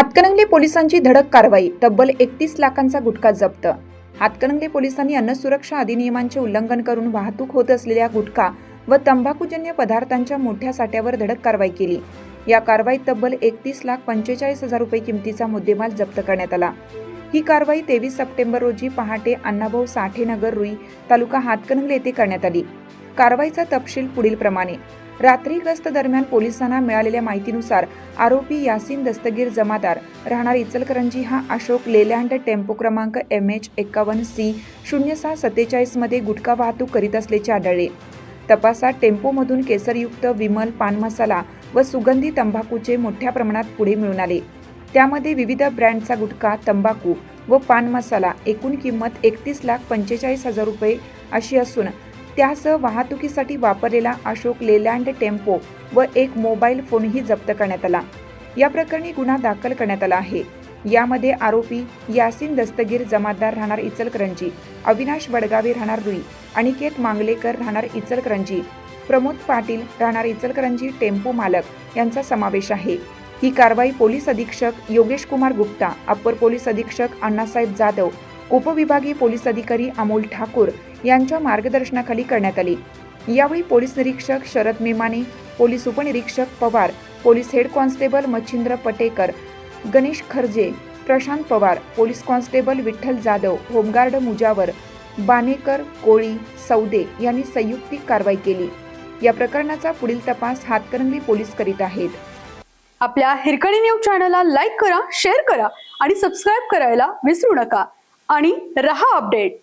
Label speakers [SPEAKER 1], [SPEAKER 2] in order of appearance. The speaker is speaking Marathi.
[SPEAKER 1] हातकणंगले पोलिसांची धडक कारवाई तब्बल एकतीस लाखांचा गुटखा जप्त. हातकणंगले पोलिसांनी अन्न सुरक्षा अधिनियमांचे उल्लंघन करून वाहतूक होत असलेल्या गुटखा व तंबाखूजन्य पदार्थांच्या मोठ्या साठ्यावर धडक कारवाई केली. या कारवाईत तब्बल एकतीस लाख पंचेचाळीस हजार रुपये किमतीचा मुद्देमाल जप्त करण्यात आला. ही कारवाई तेवीस सप्टेंबर रोजी पहाटे अण्णाभाऊ साठेनगर रुई तालुका हातकणंगले येथे करण्यात आली. कारवाईचा तपशील पुढील प्रमाणे रात्री गस्त दरम्यान पोलिसांना मिळालेल्या माहितीनुसार आरोपी यासिन दस्तगीर जमादार राहणार इचलकरंजी हा अशोक लेलँड टेम्पो क्रमांक एम एच एक्कावन्न सी शून्य सहा सत्तेचाळीसमध्ये गुटखा वाहतूक करीत असल्याचे आढळले. तपासात टेम्पोमधून केसरयुक्त विमल पान मसाला व सुगंधी तंबाखूचे मोठ्या प्रमाणात पुढे मिळून आले. त्यामध्ये विविध ब्रँडचा गुटखा तंबाखू व पान मसाला एकूण किंमत एकतीस लाख पंचेचाळीस हजार रुपये अशी असून त्यासह वाहतुकीसाठी वापरलेला अशोक लेलँड टेम्पो व एक मोबाईल फोनही जप्त करण्यात आला. या प्रकरणी गुन्हा दाखल करण्यात आला आहे. यामध्ये आरोपी यासिन दस्तगीर जमातदार राहणार इचलकरंजी अविनाश वडगावे राहणार रुई अनिकेत मांगलेकर राहणार इचलकरंजी प्रमोद पाटील राहणार इचलकरंजी टेम्पो मालक यांचा समावेश आहे. ही कारवाई पोलीस अधीक्षक योगेश कुमार गुप्ता अप्पर पोलीस अधीक्षक अण्णासाहेब जाधव उपविभागीय पोलीस अधिकारी अमोल ठाकूर यांच्या मार्गदर्शनाखाली करण्यात आली. यावेळी पोलीस निरीक्षक शरद मेमाने पोलीस उपनिरीक्षक Pawar police head constable Machhindra Patekar Ganesh Kharje Prashant Pawar police constable Vitthal Jadhav home guard Mujawar Banekar Koli Saude यांनी संयुक्तिक कारवाई केली. या प्रकरणाचा पुढील तपास हातकरंगली पोलीस करीत आहेत.
[SPEAKER 2] आपल्या हिरकणी न्यूज चॅनलला लाईक करा शेअर करा आणि सबस्क्राईब करायला विसरू नका. आणि रहा अपडेट.